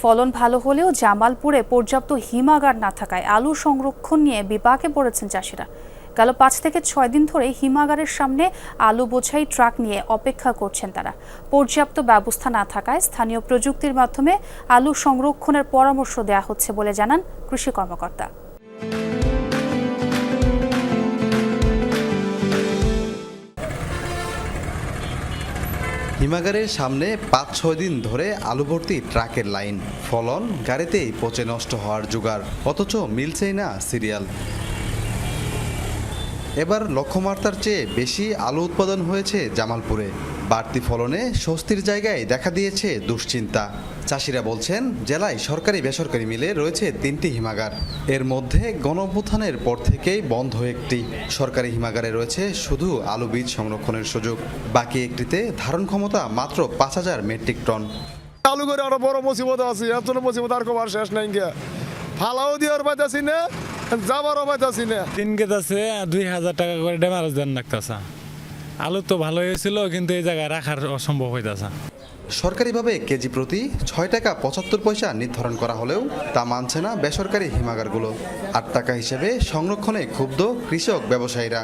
ফলন ভালো হলেও জামালপুরে পর্যাপ্ত হিমাগার না থাকায় আলু সংরক্ষণ নিয়ে বিপাকে পড়েছেন চাষিরা। গেল পাঁচ থেকে ছয় দিন ধরে হিমাগারের সামনে আলু বোঝাই ট্রাক নিয়ে অপেক্ষা করছেন তারা। পর্যাপ্ত ব্যবস্থা না থাকায় স্থানীয় প্রযুক্তির মাধ্যমে আলু সংরক্ষণের পরামর্শ দেওয়া হচ্ছে বলে জানান কৃষি কর্মকর্তা। হিমাগারের সামনে পাঁচ, ছয় দিন ধরে আলু ভর্তি ট্রাকের লাইন। ফলন গাড়িতেই পচে নষ্ট হওয়ার জোগাড়, অথচ মিলছেই না সিরিয়াল। এবার লক্ষ্যমাত্রার চেয়ে বেশি আলু উৎপাদন হয়েছে জামালপুরে। বাড়তি ফলনে স্বস্তির জায়গায় দেখা দিয়েছে দুশ্চিন্তা। চাষিরা বলছেন জেলায় সরকারি বেসরকারি মিলে রয়েছে তিনটি হিমাগার। এর মধ্যে গণঅভ্যুত্থানের পর থেকেই বন্ধ একটি। সরকারি হিমাগারে রয়েছে শুধু আলু বীজ সংরক্ষণের সুযোগ। বাকি একটিতে ধারণ ক্ষমতা মাত্র পাঁচ হাজার মেট্রিক টন। চালু করে আরও বড় মুসিবত আছে এত মুসিবত আর কবার শেষ নাই গিয়া ফালাও দিয়ার পাইতাছি না যাবারও পাইতাছি না। তিন গেত আছে দুই হাজার টাকা করে ডেমারেজ দেন লাগতেছে আলু তো ভালো হয়েছিল কিন্তু এই জায়গায় রাখার অসম্ভব হইতেছে। সরকারিভাবে কেজি প্রতি ছয় টাকা পঁচাত্তর পয়সা নির্ধারণ করা হলেও তা মানছে না বেসরকারি হিমাগারগুলো। আট টাকা হিসেবে সংরক্ষণে ক্ষুব্ধ কৃষক ব্যবসায়ীরা।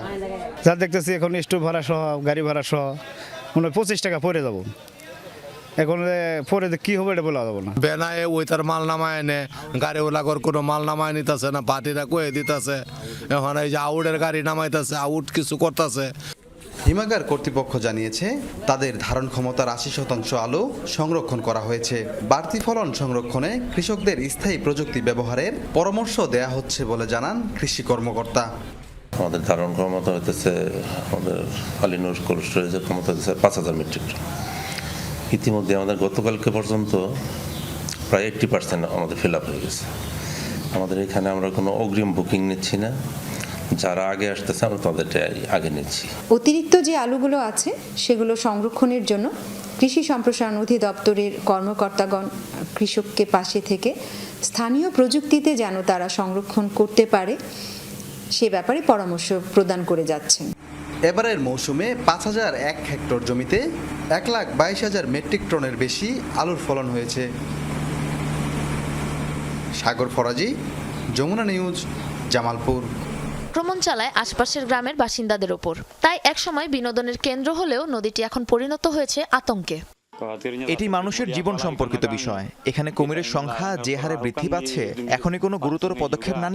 যা দেখতেছি এখন স্টোভ ভাড়া সহ গাড়ি ভাড়া সহ মনে হয় পঁচিশ টাকা পরে যাব। এখন পরে কি হবে এটা বলা যাব না। বেনায় ওই তার মাল নামায় এনে গাড়ি ওলাগর কোনো মাল নামায় নিতেছে না পার্টিরা কয়ে দিতেছে। এখন এই যে আউটের গাড়ি নামাইতেছে আউট কিছু করতেছে। হিমাগার কর্তৃপক্ষ জানিয়েছে, তাদের ধারণ ক্ষমতার আশি শতাংশ আলু সংরক্ষণ করা হয়েছে। বাড়তি ফলন সংরক্ষণে কৃষকদের স্থায়ী প্রযুক্তি ব্যবহারের পরামর্শ দেয়া হচ্ছে বলে জানান কৃষি কর্মকর্তা। আমাদের ধারণ ক্ষমতা হইতেছে, আমাদের আলিনুর কোল্ড ক্ষমতা হইতেছে পাঁচ হাজার মেট্রিক টন। ইতিমধ্যে আমাদের গতকালকে পর্যন্ত প্রায় এইট্টি পার্সেন্ট আমাদের ফিল আপ হয়ে গেছে। আমাদের এখানে আমরা কোনো অগ্রিম বুকিং নিচ্ছি না। যারা আগে আসতেছে আমরা তাদেরটাই আগে নিচ্ছি। অতিরিক্ত যে আলুগুলো আছে সেগুলো সংরক্ষণের জন্য কৃষি সম্প্রসারণ অধিদপ্তরের কর্মকর্তাগণ কৃষককে পাশে থেকে স্থানীয় প্রযুক্তিতে যেন তারা সংরক্ষণ করতে পারে সে ব্যাপারে পরামর্শ প্রদান করে যাচ্ছেন। এবারের মৌসুমে পাঁচ হাজার এক হেক্টর জমিতে এক লাখ বাইশ হাজার মেট্রিক টনের বেশি আলুর ফলন হয়েছে। সাগর ফরাজি যমুনা নিউজ জামালপুর। আক্রমণ চালায় আশপাশের গ্রামের বাসিন্দাদের ওপর। তাই একসময় বিনোদনের কেন্দ্র হলেও নদীটি এখন পরিণত হয়েছে আতঙ্কে। এটি মানুষের জীবন সম্পর্কিত বিষয়। এখানে কুমিরের সংখ্যা যে হারে বৃদ্ধি পাচ্ছে, এখনই কোনো গুরুতর পদক্ষেপ না